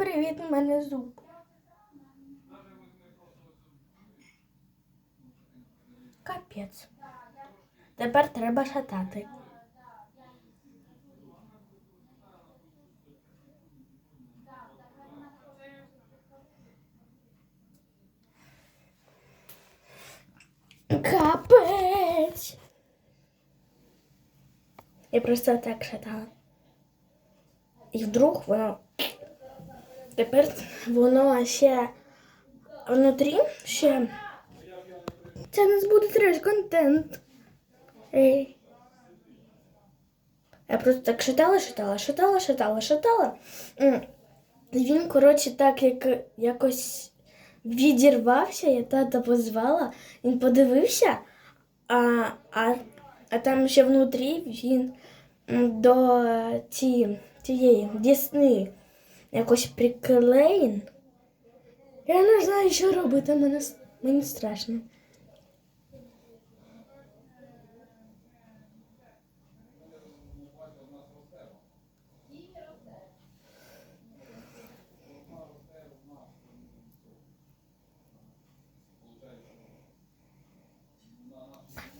привіт, у мене зуб. Капець. Тепер треба шатати. Капець. Я просто так шатала. І вдруг воно. Тепер воно ще внутрі ще. Це нас буде треш контент. Ей. Я просто так шатала, шатала, шатала, шатала, шатала. Він, коротше, так як якось відірвався, я тата позвала, він подивився, а, а, а там ще внутрі він до ці, цієї дісни якось приклеєн. Я не знаю, що робити, мене, с- мені страшно.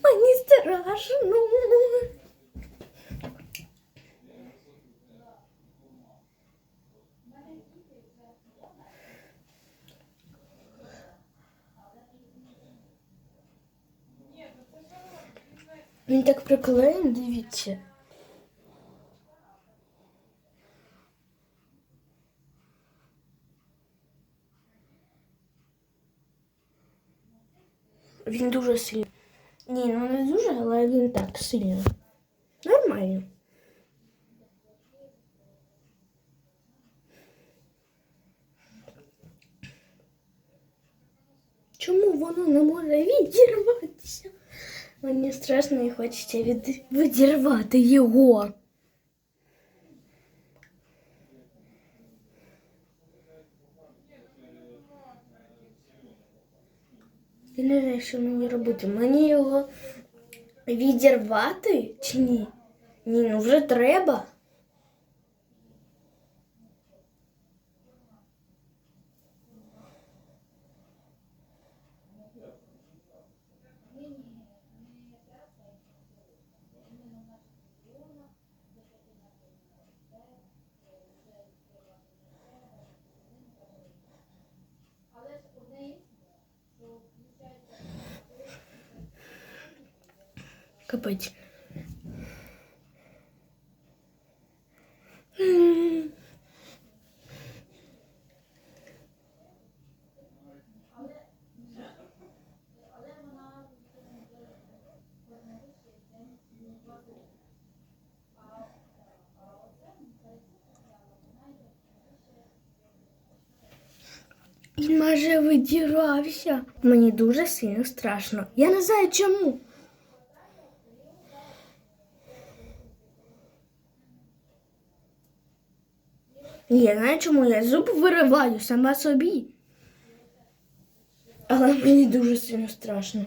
Мені страшно. Він так приклеєн, дивіться. Він дуже сильний. Ні, ну не дуже, але він так сильно. Нормально. Чому воно не може відірватися? Мені страшно і хочеться від... відірвати його. Я не знаю, що мені робити. Мені його відірвати чи ні? Ні, ну вже треба. Капець. Він майже видірався. Мені дуже сильно страшно. Я не знаю чому. Ні, я знаю чому я зуб вириваю сама собі. Але мені дуже сильно страшно.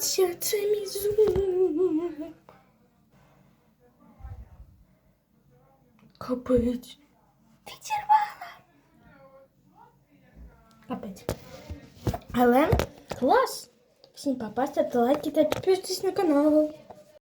Дивіться, це мій зуб. Капець. Відірвала. Капець. Але клас. Всім папа, ставте лайки та підписуйтесь на канал.